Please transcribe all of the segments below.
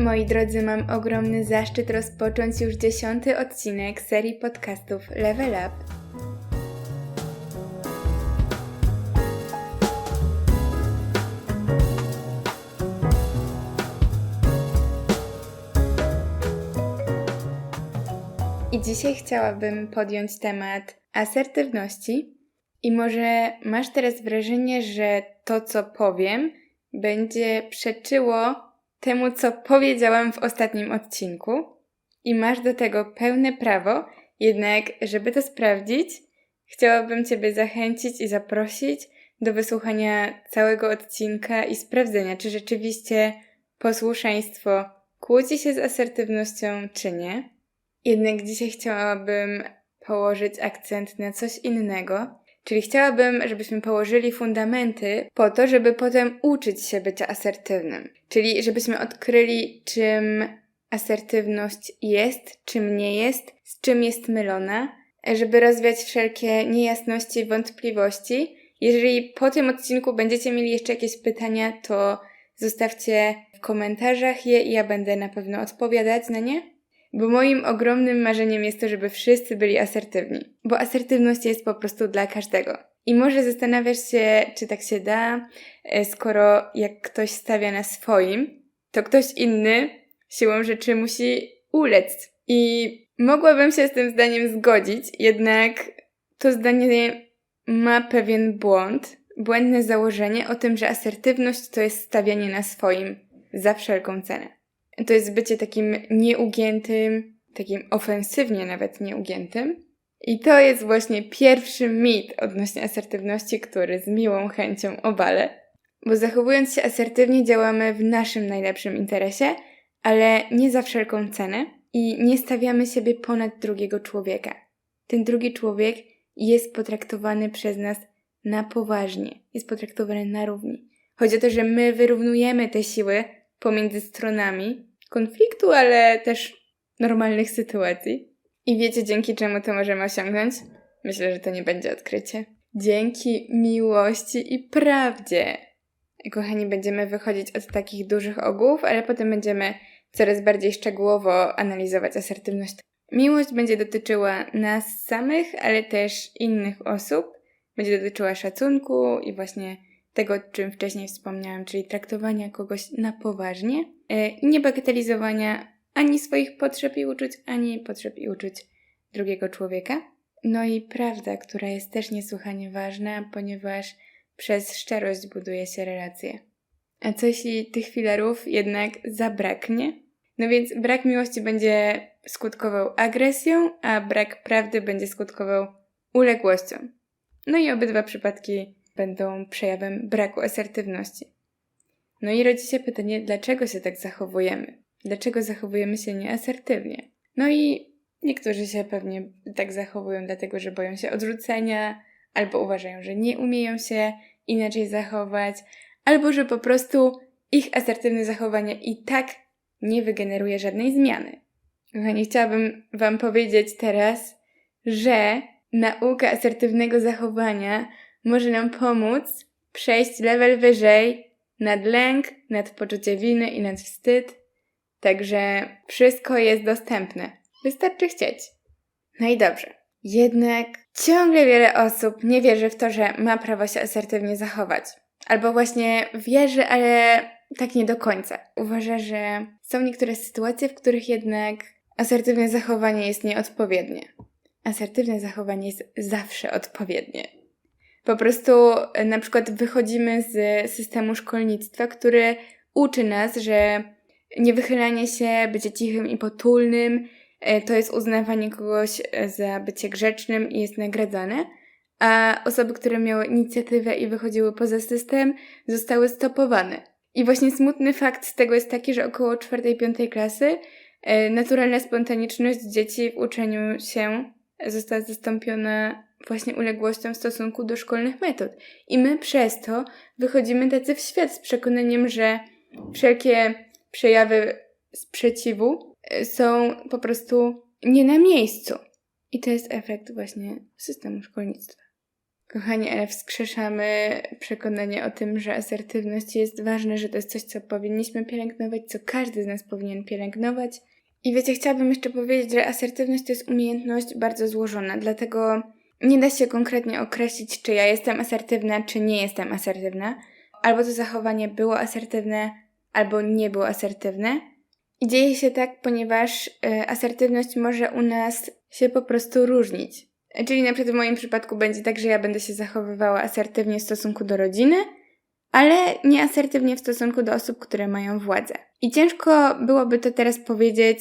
Moi drodzy, mam ogromny zaszczyt rozpocząć już dziesiąty odcinek serii podcastów Level Up. I dzisiaj chciałabym podjąć temat asertywności. I może masz teraz wrażenie, że to, co powiem, będzie przeczyło temu, co powiedziałam w ostatnim odcinku. I masz do tego pełne prawo, jednak, żeby to sprawdzić, chciałabym Ciebie zachęcić i zaprosić do wysłuchania całego odcinka i sprawdzenia, czy rzeczywiście posłuszeństwo kłóci się z asertywnością, czy nie. Jednak dzisiaj chciałabym położyć akcent na coś innego, czyli chciałabym, żebyśmy położyli fundamenty po to, żeby potem uczyć się bycia asertywnym. Czyli żebyśmy odkryli, czym asertywność jest, czym nie jest, z czym jest mylona, żeby rozwiać wszelkie niejasności wątpliwości. Jeżeli po tym odcinku będziecie mieli jeszcze jakieś pytania, to zostawcie w komentarzach je i ja będę na pewno odpowiadać na nie. Bo moim ogromnym marzeniem jest to, żeby wszyscy byli asertywni. Bo asertywność jest po prostu dla każdego. I może zastanawiasz się, czy tak się da, e, skoro jak ktoś stawia na swoim, to ktoś inny siłą rzeczy musi ulec. I mogłabym się z tym zdaniem zgodzić, jednak to zdanie ma pewien błąd, błędne założenie o tym, że asertywność to jest stawianie na swoim za wszelką cenę. To jest bycie takim nieugiętym, takim ofensywnie nawet nieugiętym. I to jest właśnie pierwszy mit odnośnie asertywności, który z miłą chęcią obalę. Bo zachowując się asertywnie działamy w naszym najlepszym interesie, ale nie za wszelką cenę i nie stawiamy siebie ponad drugiego człowieka. Ten drugi człowiek jest potraktowany przez nas na poważnie, jest potraktowany na równi. Chodzi o to, że my wyrównujemy te siły pomiędzy stronami konfliktu, ale też normalnych sytuacji. I wiecie, dzięki czemu to możemy osiągnąć? Myślę, że to nie będzie odkrycie. Dzięki miłości i prawdzie. Kochani, będziemy wychodzić od takich dużych ogłów, ale potem będziemy coraz bardziej szczegółowo analizować asertywność. Miłość będzie dotyczyła nas samych, ale też innych osób. Będzie dotyczyła szacunku i właśnie tego, o czym wcześniej wspomniałam, czyli traktowania kogoś na poważnie e, nie bagatelizowania ani swoich potrzeb i uczuć, ani potrzeb i uczuć drugiego człowieka. No i prawda, która jest też niesłychanie ważna, ponieważ przez szczerość buduje się relacje. A co jeśli tych filarów jednak zabraknie? No więc brak miłości będzie skutkował agresją, a brak prawdy będzie skutkował uległością. No i obydwa przypadki będą przejawem braku asertywności. No i rodzi się pytanie, dlaczego się tak zachowujemy? Dlaczego zachowujemy się nieasertywnie? No i niektórzy się pewnie tak zachowują, dlatego że boją się odrzucenia, albo uważają, że nie umieją się inaczej zachować, albo że po prostu ich asertywne zachowanie i tak nie wygeneruje żadnej zmiany. Kochani, chciałabym Wam powiedzieć teraz, że nauka asertywnego zachowania może nam pomóc przejść level wyżej nad lęk, nad poczucie winy i nad wstyd. Także wszystko jest dostępne. Wystarczy chcieć. No i dobrze. Jednak ciągle wiele osób nie wierzy w to, że ma prawo się asertywnie zachować. Albo właśnie wierzy, ale tak nie do końca. Uważa, że są niektóre sytuacje, w których jednak asertywne zachowanie jest nieodpowiednie. Asertywne zachowanie jest zawsze odpowiednie. Po prostu e, na przykład wychodzimy z systemu szkolnictwa, który uczy nas, że niewychylanie się, bycie cichym i potulnym e, to jest uznawanie kogoś e, za bycie grzecznym i jest nagradzane, a osoby, które miały inicjatywę i wychodziły poza system, zostały stopowane. I właśnie smutny fakt z tego jest taki, że około 4-5 klasy naturalna spontaniczność dzieci w uczeniu się została zastąpiona właśnie uległością w stosunku do szkolnych metod. I my przez to wychodzimy tacy w świat z przekonaniem, że wszelkie przejawy sprzeciwu e, są po prostu nie na miejscu. I to jest efekt właśnie systemu szkolnictwa. Kochani, ale wskrzeszamy przekonanie o tym, że asertywność jest ważna, że to jest coś, co powinniśmy pielęgnować, co każdy z nas powinien pielęgnować. I wiecie, chciałabym jeszcze powiedzieć, że asertywność to jest umiejętność bardzo złożona, dlatego nie da się konkretnie określić, czy ja jestem asertywna, czy nie jestem asertywna. Albo to zachowanie było asertywne, albo nie było asertywne. I dzieje się tak, ponieważ y, asertywność może u nas się po prostu różnić. Czyli na przykład w moim przypadku będzie tak, że ja będę się zachowywała asertywnie w stosunku do rodziny, ale nie asertywnie w stosunku do osób, które mają władzę. I ciężko byłoby to teraz powiedzieć,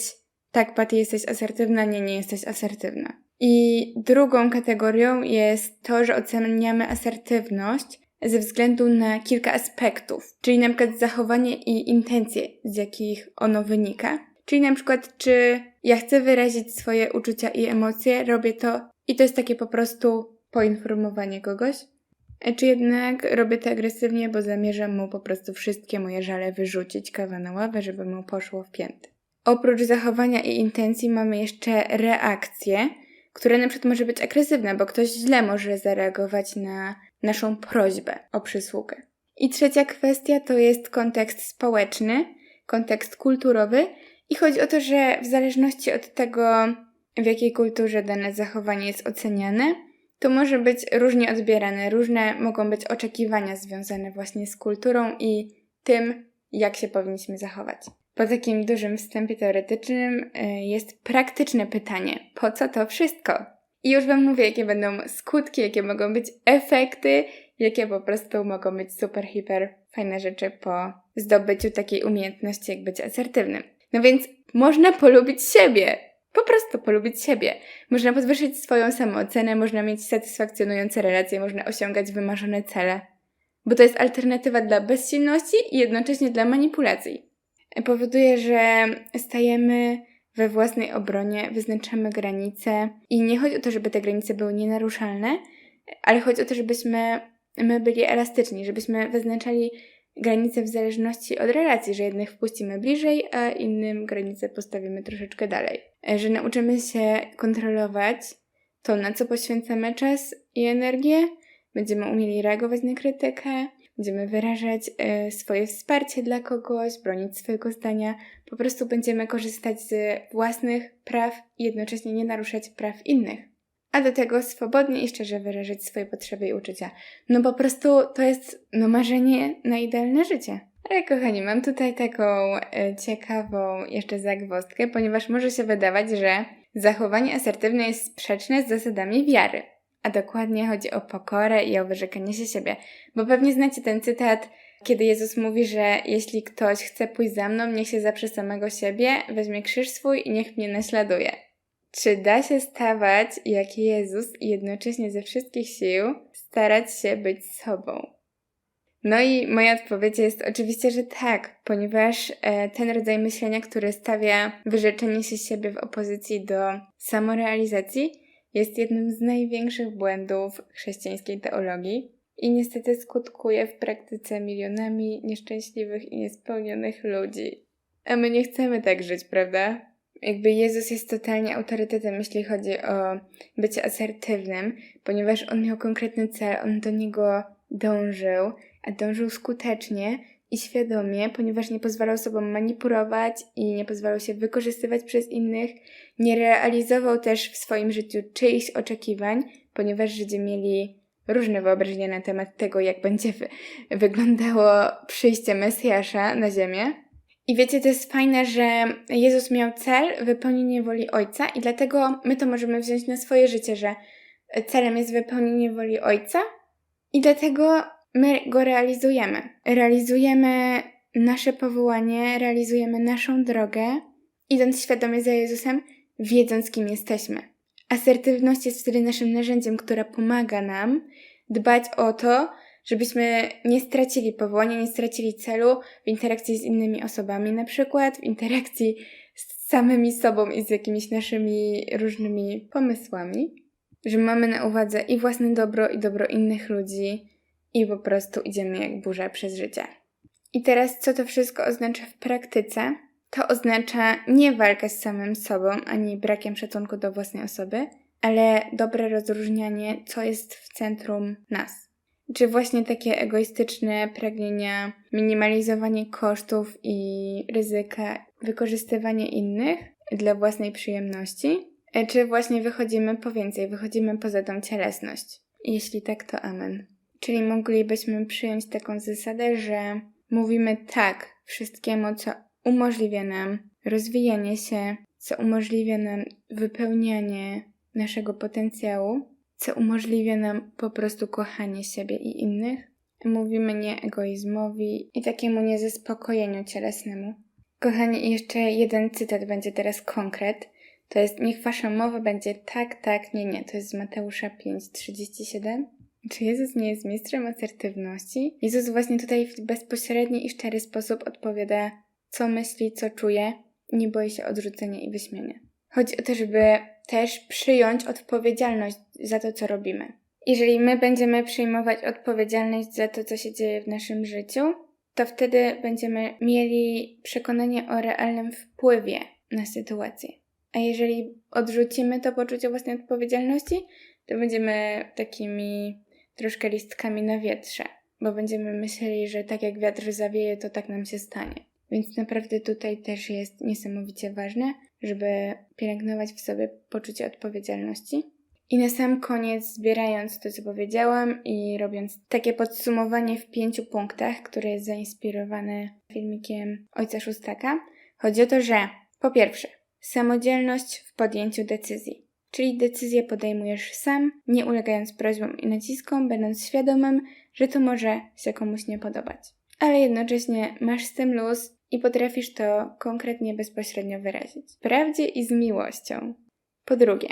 tak, Patty, jesteś asertywna, nie, nie jesteś asertywna. I drugą kategorią jest to, że oceniamy asertywność ze względu na kilka aspektów, czyli na przykład zachowanie i intencje, z jakich ono wynika. Czyli na przykład, czy ja chcę wyrazić swoje uczucia i emocje, robię to i to jest takie po prostu poinformowanie kogoś, czy jednak robię to agresywnie, bo zamierzam mu po prostu wszystkie moje żale wyrzucić kawa na ławę, żeby mu poszło w pięty. Oprócz zachowania i intencji mamy jeszcze reakcję, która na przykład może być agresywna, bo ktoś źle może zareagować na naszą prośbę o przysługę. I trzecia kwestia to jest kontekst społeczny, kontekst kulturowy i chodzi o to, że w zależności od tego, w jakiej kulturze dane zachowanie jest oceniane, to może być różnie odbierane. Różne mogą być oczekiwania związane właśnie z kulturą i tym, jak się powinniśmy zachować. Po takim dużym wstępie teoretycznym y, jest praktyczne pytanie: po co to wszystko? I już Wam mówię, jakie będą skutki, jakie mogą być efekty, jakie po prostu mogą być super, hiper fajne rzeczy po zdobyciu takiej umiejętności, jak być asertywnym. No więc można polubić siebie. Po prostu polubić siebie. Można podwyższyć swoją samoocenę, można mieć satysfakcjonujące relacje, można osiągać wymarzone cele. Bo to jest alternatywa dla bezsilności i jednocześnie dla manipulacji. Powoduje, że stajemy we własnej obronie, wyznaczamy granice i nie chodzi o to, żeby te granice były nienaruszalne, ale chodzi o to, żebyśmy my byli elastyczni, żebyśmy wyznaczali granice w zależności od relacji, że jednych wpuścimy bliżej, a innym granice postawimy troszeczkę dalej. Że nauczymy się kontrolować to, na co poświęcamy czas i energię, będziemy umieli reagować na krytykę, będziemy wyrażać y, swoje wsparcie dla kogoś, bronić swojego zdania, po prostu będziemy korzystać z własnych praw i jednocześnie nie naruszać praw innych. A do tego swobodnie i szczerze wyrażać swoje potrzeby i uczucia. No po prostu to jest no marzenie na idealne życie. Ale kochani, mam tutaj taką y, ciekawą jeszcze zagwozdkę, ponieważ może się wydawać, że zachowanie asertywne jest sprzeczne z zasadami wiary. A dokładnie chodzi o pokorę i o wyrzekanie się siebie. Bo pewnie znacie ten cytat, kiedy Jezus mówi, że jeśli ktoś chce pójść za mną, niech się zaprze samego siebie, weźmie krzyż swój i niech mnie naśladuje. Czy da się stawać jak Jezus i jednocześnie ze wszystkich sił starać się być sobą? No i moja odpowiedź jest oczywiście, że tak, ponieważ e, ten rodzaj myślenia, który stawia wyrzeczenie się siebie w opozycji do samorealizacji, jest jednym z największych błędów chrześcijańskiej teologii i niestety skutkuje w praktyce milionami nieszczęśliwych i niespełnionych ludzi. A my nie chcemy tak żyć, prawda? Jakby Jezus jest totalnie autorytetem, jeśli chodzi o bycie asertywnym, ponieważ on miał konkretny cel, on do niego dążył, a dążył skutecznie i świadomie, ponieważ nie pozwalał sobą manipulować i nie pozwalał się wykorzystywać przez innych, nie realizował też w swoim życiu czyichś oczekiwań, ponieważ Żydzi mieli różne wyobrażenia na temat tego, jak będzie wy wyglądało przyjście Mesjasza na ziemię. I wiecie, to jest fajne, że Jezus miał cel wypełnienie woli Ojca i dlatego my to możemy wziąć na swoje życie, że celem jest wypełnienie woli Ojca i dlatego my go realizujemy. Realizujemy nasze powołanie, realizujemy naszą drogę, idąc świadomie za Jezusem, wiedząc kim jesteśmy. Asertywność jest wtedy naszym narzędziem, które pomaga nam dbać o to, żebyśmy nie stracili powołania, nie stracili celu w interakcji z innymi osobami, na przykład w interakcji z samymi sobą i z jakimiś naszymi różnymi pomysłami, że mamy na uwadze i własne dobro, i dobro innych ludzi, i po prostu idziemy jak burza przez życie. I teraz, co to wszystko oznacza w praktyce? To oznacza nie walkę z samym sobą, ani brakiem szacunku do własnej osoby, ale dobre rozróżnianie, co jest w centrum nas. Czy właśnie takie egoistyczne pragnienia, minimalizowanie kosztów i ryzyka, wykorzystywanie innych dla własnej przyjemności? E, Czy właśnie wychodzimy po więcej, wychodzimy poza tą cielesność? Jeśli tak, to amen. Czyli moglibyśmy przyjąć taką zasadę, że mówimy tak wszystkiemu, co umożliwia nam rozwijanie się, co umożliwia nam wypełnianie naszego potencjału, co umożliwia nam po prostu kochanie siebie i innych. Mówimy nie egoizmowi i takiemu niezaspokojeniu cielesnemu. Kochani, jeszcze jeden cytat będzie teraz konkret. To jest niech wasza mowa będzie tak, tak, nie, nie. To jest z Mateusza 5:37. Czy Jezus nie jest mistrzem asertywności? Jezus właśnie tutaj w bezpośredni i szczery sposób odpowiada, co myśli, co czuje, nie boi się odrzucenia i wyśmienia. Chodzi o to, żeby też przyjąć odpowiedzialność za to, co robimy. Jeżeli my będziemy przyjmować odpowiedzialność za to, co się dzieje w naszym życiu, to wtedy będziemy mieli przekonanie o realnym wpływie na sytuację. A jeżeli odrzucimy to poczucie własnej odpowiedzialności, to będziemy takimi troszkę listkami na wietrze, bo będziemy myśleli, że tak jak wiatr zawieje, to tak nam się stanie. Więc naprawdę tutaj też jest niesamowicie ważne, żeby pielęgnować w sobie poczucie odpowiedzialności. I na sam koniec, zbierając to, co powiedziałam i robiąc takie podsumowanie w pięciu punktach, które jest zainspirowane filmikiem Ojca Szóstaka, chodzi o to, że po pierwsze, samodzielność w podjęciu decyzji. Czyli decyzję podejmujesz sam, nie ulegając prośbom i naciskom, będąc świadomym, że to może się komuś nie podobać. Ale jednocześnie masz z tym luz i potrafisz to konkretnie, bezpośrednio wyrazić. Wprawdzie i z miłością. Po drugie,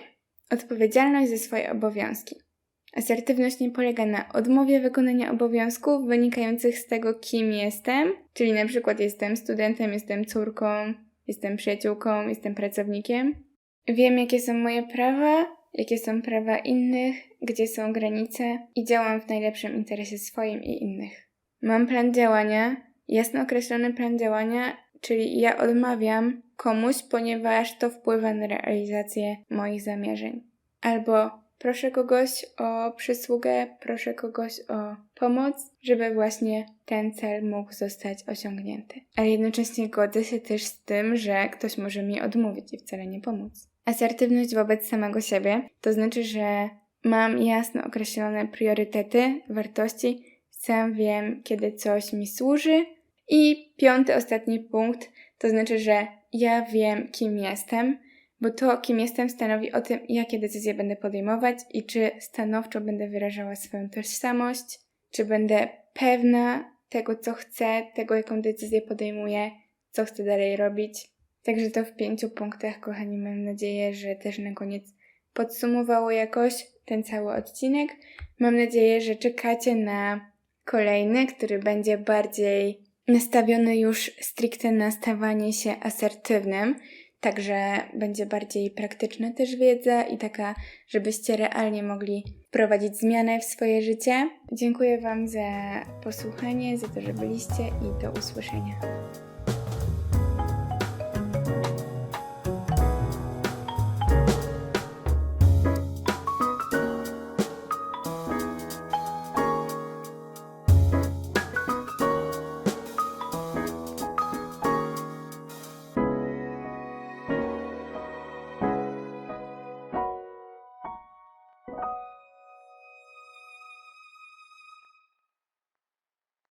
odpowiedzialność za swoje obowiązki. Asertywność nie polega na odmowie wykonania obowiązków wynikających z tego, kim jestem, czyli na przykład jestem studentem, jestem córką, jestem przyjaciółką, jestem pracownikiem. Wiem, jakie są moje prawa, jakie są prawa innych, gdzie są granice i działam w najlepszym interesie swoim i innych. Mam plan działania, jasno określony plan działania, czyli ja odmawiam komuś, ponieważ to wpływa na realizację moich zamierzeń. Albo proszę kogoś o przysługę, proszę kogoś o pomoc, żeby właśnie ten cel mógł zostać osiągnięty. Ale jednocześnie godzę się też z tym, że ktoś może mi odmówić i wcale nie pomóc. Asertywność wobec samego siebie to znaczy, że mam jasno określone priorytety, wartości, sam wiem, kiedy coś mi służy. I piąty, ostatni punkt to znaczy, że ja wiem, kim jestem, bo to, kim jestem, stanowi o tym, jakie decyzje będę podejmować i czy stanowczo będę wyrażała swoją tożsamość, czy będę pewna tego, co chcę, tego, jaką decyzję podejmuję, co chcę dalej robić. Także to w pięciu punktach, kochani, mam nadzieję, że też na koniec podsumowało jakoś ten cały odcinek. Mam nadzieję, że czekacie na kolejny, który będzie bardziej nastawiony już stricte na stawanie się asertywnym. Także będzie bardziej praktyczna też wiedza i taka, żebyście realnie mogli wprowadzić zmianę w swoje życie. Dziękuję Wam za posłuchanie, za to, że byliście i do usłyszenia.